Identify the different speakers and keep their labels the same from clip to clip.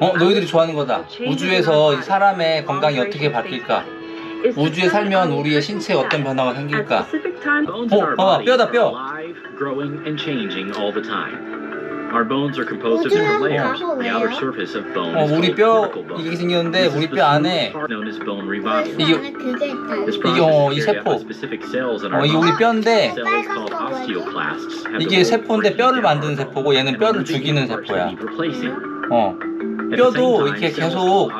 Speaker 1: 어, 너희들이 좋아하는 거다. 우주에서 이 사람의 건강이 어떻게 바뀔까? 우주에 살면 우리의 신체에 어떤 변화가 생길까? 어, 봐봐, 뼈다, 뼈. 어, 우리 뼈. 이게 생겼는데 우리 뼈 안에. 이게- 이게, 어, 이 세포. 어, 이게 우리. 뼈인데 이게 세포인데 뼈를 만드는 세포고 얘는 뼈를 죽이는 세포야. 어. 뼈도 이렇게 계속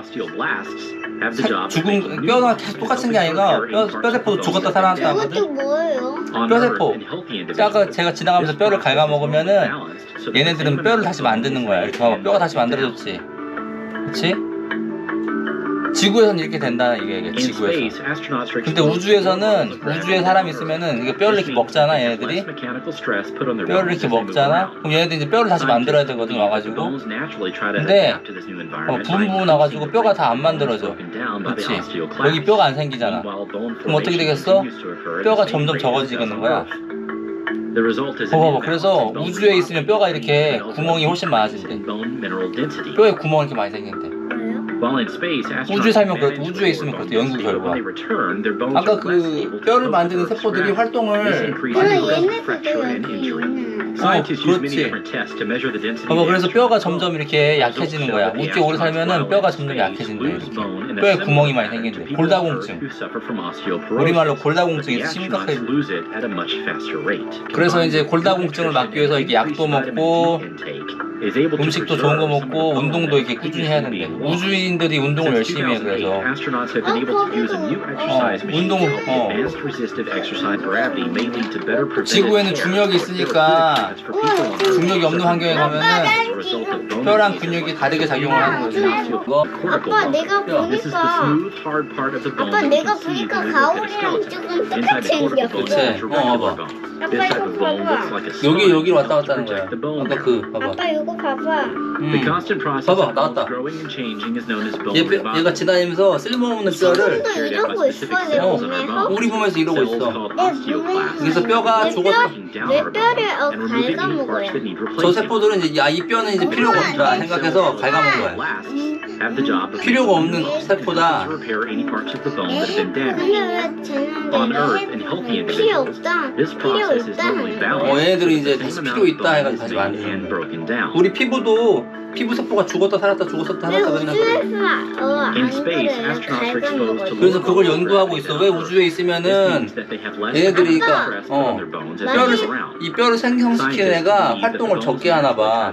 Speaker 1: 살- 죽은
Speaker 2: bones
Speaker 1: 계속 똑같은 게 아니라 뼈,
Speaker 2: any
Speaker 1: 뼈
Speaker 2: parts of
Speaker 1: 세포도
Speaker 2: the
Speaker 1: 죽었다 살아났다
Speaker 2: damaged.
Speaker 3: 그것도 뭐예요?
Speaker 2: On
Speaker 1: 뼈
Speaker 2: Earth,
Speaker 1: 세포.
Speaker 2: in healthy individuals,
Speaker 1: 제가 지나가면서 뼈를 갉아먹으면은 얘네들은 뼈를 다시 만드는 거야. 이렇게 봐봐, 뼈가 다시. 만들어졌지. 그렇 지? 지구에서는 이렇게 된다 이게, 이게 지구에서. 근데 우주에서는 우주에 사람이 있으면은 이게 뼈를 이렇게 먹잖아 얘네들이. 뼈를 이렇게 먹잖아. 그럼 얘네들이 이제 뼈를 다시 만들어야 되거든 와가지고. 근데 어,
Speaker 2: environment
Speaker 1: 부분
Speaker 2: by
Speaker 1: 부분 나가지고
Speaker 2: increasing
Speaker 1: 뼈가 다 안 만들어져. 그렇지. 여기 뼈가 안 생기잖아. 그럼 어떻게 되겠어? 뼈가 점점
Speaker 2: on
Speaker 1: 거야. 봐봐, 그래서 우주에 있으면 뼈가 이렇게 구멍이 훨씬 많아진대. 뼈에 구멍이 이렇게 많이 생긴대. 우주에 살면
Speaker 2: manage
Speaker 1: 우주에 있으면 그렇대. 연구 결과.
Speaker 2: when they return, their bones
Speaker 1: 아까 그 뼈를 만드는 세포들이 활동을
Speaker 2: many
Speaker 1: 그렇지. 봐봐 그래서 뼈가 점점. 이렇게 약해지는 거야 우주에 오래 살면은 뼈가 점점 약해진대 이렇게 뼈에 구멍이 많이 생긴대 골다공증. 우리말로 골다공증이
Speaker 2: rate.
Speaker 1: 그래서 이제 골다공증을 막기 위해서 이렇게 약도 먹고 음식도 좋은 거 먹고 운동도 이렇게 꾸준히 해야 된대. 우주인들이 운동을 열심히 해
Speaker 2: 2008,
Speaker 1: 그래서 어, 운동, 어. 지구에는 중력이 있으니까 중력이 없는 환경에 가면은 뼈랑 근육이 다르게 작용을 하는 거지
Speaker 2: osteoporosis,
Speaker 1: 이거
Speaker 3: 아빠. 내가 보니까 아빠 내가 보니까 가오리랑. 조금 똑같이 생겼어.
Speaker 1: 그치. 어, 봐봐.
Speaker 3: 아빠 이거 봐봐.
Speaker 1: 여기 여기로 왔다 갔다 하는 거야 아까. 그 봐봐
Speaker 3: 아빠 이거 봐봐.
Speaker 1: 음. 봐봐, 나왔다. 얘, 뼈- 얘가. 지나다니면서 쓸모없는 뼈를
Speaker 3: 지금도 이러고 있어 내
Speaker 1: 어.
Speaker 3: 몸에서.
Speaker 1: 우리 몸에서 이러고 있어
Speaker 3: 내.
Speaker 1: 그래서 뼈가
Speaker 3: 내
Speaker 1: 죽었다
Speaker 3: 내 뼈를 어, 갉아먹어요.
Speaker 1: 저. 세포들은 이제 야 이 뼈는 이제 필요가 없다 생각해서 갉아먹은 거야 필요가 없는 세포다.
Speaker 3: 필요 없다. 필요
Speaker 1: 어. 얘네들이 이제 다시 필요 있다 해가지고 다시 만드는 거야. 우리 피부도 피부 세포가 죽었다 살았다 죽었다
Speaker 3: 왜
Speaker 1: 살았다 맨날 그래
Speaker 3: 우주에서
Speaker 2: In space,
Speaker 3: 그래?
Speaker 2: astronauts are exposed to
Speaker 1: 그래서 그걸 연구하고 있어 왜 우주에 있으면은
Speaker 2: means that they have less
Speaker 1: 얘네들이 그러니까,
Speaker 2: put
Speaker 1: 어,
Speaker 2: on their bones as they
Speaker 1: 뼈를. 이 뼈를 생성시키는 애가 활동을 적게
Speaker 2: bones
Speaker 1: 하나 봐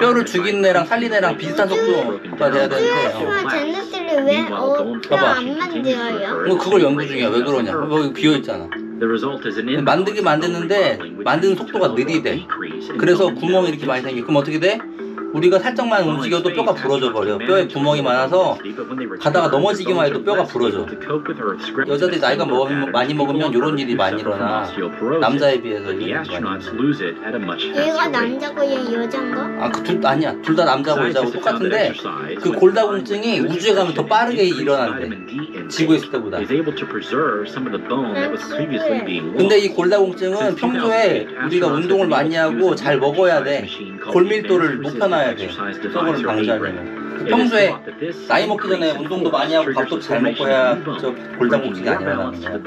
Speaker 1: 뼈를 죽이는 애랑 살리는 애랑 비슷한 속도가 돼야 되는데 어.
Speaker 3: 우주에서 쟤네들이 왜뼈안 만들어요?
Speaker 1: 뭐 그걸 연구 중이야 왜 그러냐 여기 비어 있잖아
Speaker 2: an imbalance
Speaker 1: 만들긴 만드는데 만드는 속도가 느리대 그래서 구멍이 이렇게 많이 생겨 그럼 어떻게 돼? 우리가 살짝만 움직여도 뼈가 부러져 버려 뼈에 구멍이 많아서 가다가 넘어지기만 해도 뼈가 부러져 여자들이 나이가 먹으면, 많이 먹으면 이런 일이 많이 일어나 남자에 비해서 이런 일이 많이 일어나
Speaker 3: 얘가. 남자고 얘 여잔가?
Speaker 1: 아, 그 둘, 아니야. 둘 다 남자고 여자고 똑같은데 그 골다공증이 우주에 가면 더 빠르게 일어난대. 지구에 있을 때보다. 근데. 이 골다공증은 평소에 우리가 운동을 많이 하고 잘 먹어야 돼. 골밀도를 높여놔야 돼. 저거를 방지하려면. 평소에 나이 먹기 전에 운동도 많이 하고 밥도 잘 먹고 해야 저 골다공증이 안 일어나는 거야.